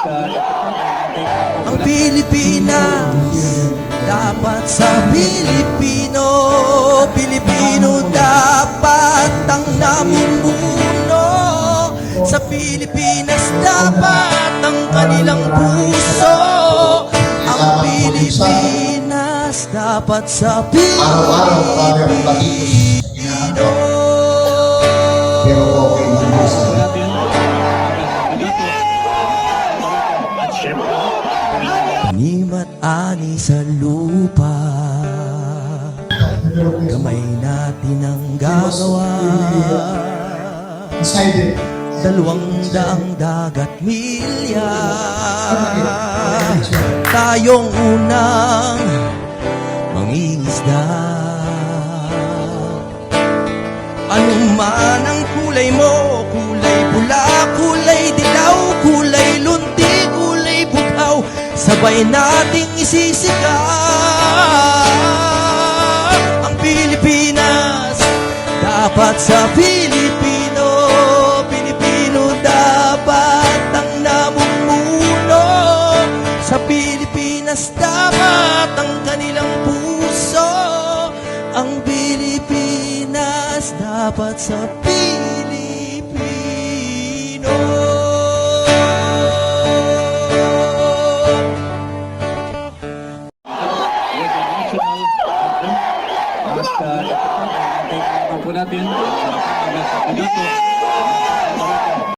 Ang Pilipinas dapat sa Pilipino. Pilipino dapat ang namumuno. Sa Pilipinas dapat ang kanilang puso. Ang Pilipinas dapat sa Araw-araw, Nimat ani sa lupa. Kamay natin ang gagawa. Dalawang daang dagat milya. Tayong unang mangingisda. Ano man ang kulay mo Sabay nating isisikap Ang Pilipinas. Dapat sa Pilipino Pilipino dapat ang namumuno. Sa Pilipinas dapat ang kanilang puso. Ang Pilipinas dapat sa Pilipinas At uh, ito po natin. At uh,